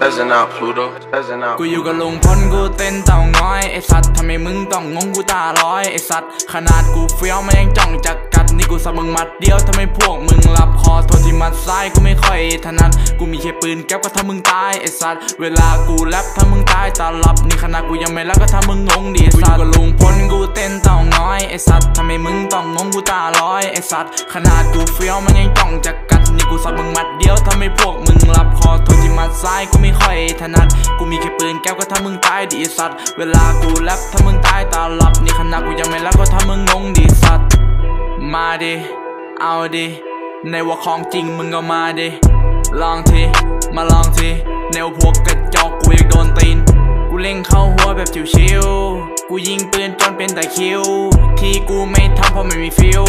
Peasant out, Pluto. Peasant out. กูอยู่กับลุงพลกูเต้นเต่าง้อยไอสัตว์ทำไมมึงต้องงงกูตาลอยไอสัตว์ขนาดกูเฟี้ยวมันยังจ้องจะกัดนี่กูสับมึงมัดเดียวทำไมพวกมึงหลับคอโทษที่มัดซ้ายกูไม่ค่อยถนัดกูมีแค่ปืนแก๊ปก็ทำมึงตายไอสัตว์เวลากูแรปถ้ามึงตายตาหลับนี่ขนาดกูยังไม่รับก็ทำมึงงงดิไอ้สัตว์กูอยู่กับลุงพลกูเต้นเต่าง้อยไอสัตว์ทำไมมึงต้องงงกูตาลอยไอสัตว์ขนาดกูเฟี้ยวมันยังจ้องจะกัดนี่กูสับมึงมัดเดียวทำไมพวกมึงหลับคอโทษที่มัดซ้ายกูไม่ค่อย ถนัด กูมีแค่ปืนแก้วก็ทำมึงตายดีสัตว์ เวลากูแลบถ้ามึงตายตาหลับ นี่ขนาดกูยังไม่รับก็ทำมึงงงดีสัตว์ มาดิ เอาดิ ในว่าของจริงมึงก็มาดิ ลองที มาลองที แนวพวกกระจอกกูอยากโดนตีน กูเล็งเข้าหัวแบบชิวๆ กูยิงปืนจนเป็นแต่คิว ที่กูไม่ทำเพราะไม่มีฟิล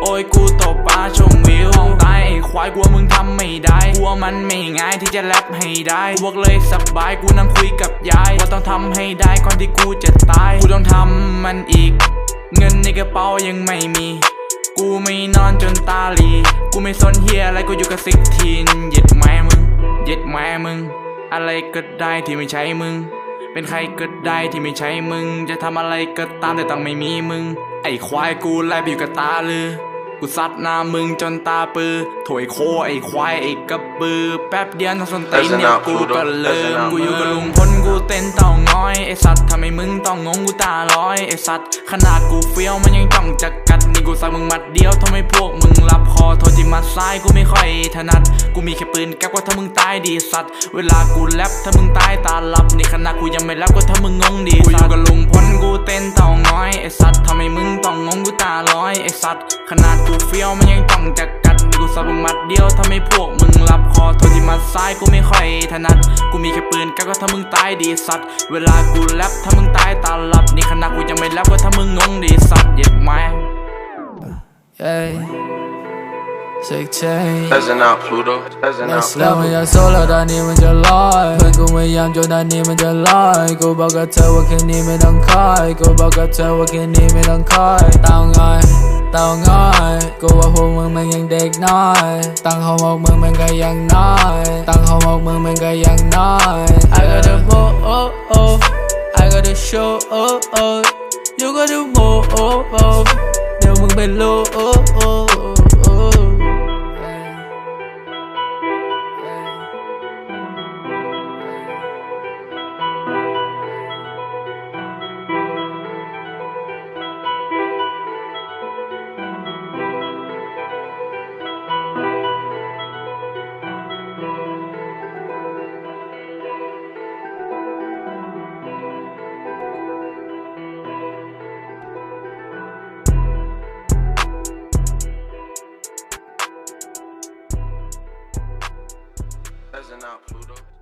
โอ้ยกูตบปลาชมวิวห้องตายไอ้ควายกลัวมึงทำไม่ได้กลัวมันไม่ง่ายที่จะแรปให้ได้พวกเลยสบายกูนั่งคุยกับยายว่าต้องทำให้ได้ก่อนที่กูจะตาย กูต้องทำมันอีก เงินในกระเป๋ายังไม่มี กูไม่นอนจนตาหลี กูไม่สนเฮียอะไรกูอยู่กับซิกทีนเย็ดแม่มึงเย็ดแม่มึง อะไรก็ได้ที่ไม่ใช่มึง เป็นใครก็ได้ที่ไม่ใช่มึง จะทำอะไรก็ตามแต่ต้องไม่มีมึง ไอ้ควายกูไล่ไปอยู่กับตาลือ กูซัดหน้ามึงจนตาปือถวยโคไอ้ควายไอ้กระบือ แป๊บเดียวทั้งสนตีนเนี่ยกูก็ลืมกูอยู่กับลุงพลกูเต้นเต่าง้อยไอ้สัตว์ทำไมมึงต้องงงกูตาลอยไอ้สัตว์ขนาดกูเฟี้ยวมันยังจ้องจะกัด กูสั่งมึงมัดเดียวทำไมพวกมึงหลับคอโทษที่มัดซ้ายกูไม่ค่อยถนัด กูมีแค่ปืนแก๊ปก็ถ้ามึงตายดีสัตว์ เวลากูแรปถ้ามึงตายตาหลับในขนาดกูยังไม่รับก็ถ้ามึงงงดีกูอยู่กับลุงพลกูเต้นเต่าง้อยไอ้สัตว์ทำไมมึงต้องงงกูตาลอยไอ้สัตว์ขนาดกูเฟี้ยวมันยังจ้องจะกัดกูสับมึงมัดเดียวทำไมพวกมึงหลับคอโทษที่มัดซ้ายกูไม่ค่อยถนัด กูมีแค่ปืนแก๊ปก็ถ้ามึงตายดีสัตว์ เวลากูแรปถ้ามึงตายตาหลับในขนาดกูยังไม่รับก็ถ้ามึงงงดีสัตว์เย็บแม 16 Doesn't out Pluto Doesn't out แล้วมันอยากโซแล้วตอนนี้มันจะลอยเพื่อนกูพยายามจนตอนนี้มันจะลอยกูบอกกับเธอว่าแค่นี้ไม่ต้องคอยกูบอกกับเธอว่าแค่นี้ไม่ต้องคอยเต้าง่อยเต้าง่อยกูว่าพวกมึงมันยังเด็กน้อย ตั้งเขาบอกมึงมันก็ยังน้อย ตั้งเขาบอกมึงมันก็ยังน้อย I got the more oh oh I got the show oh oh You got the more oh oh เ Peasant out, Pluto.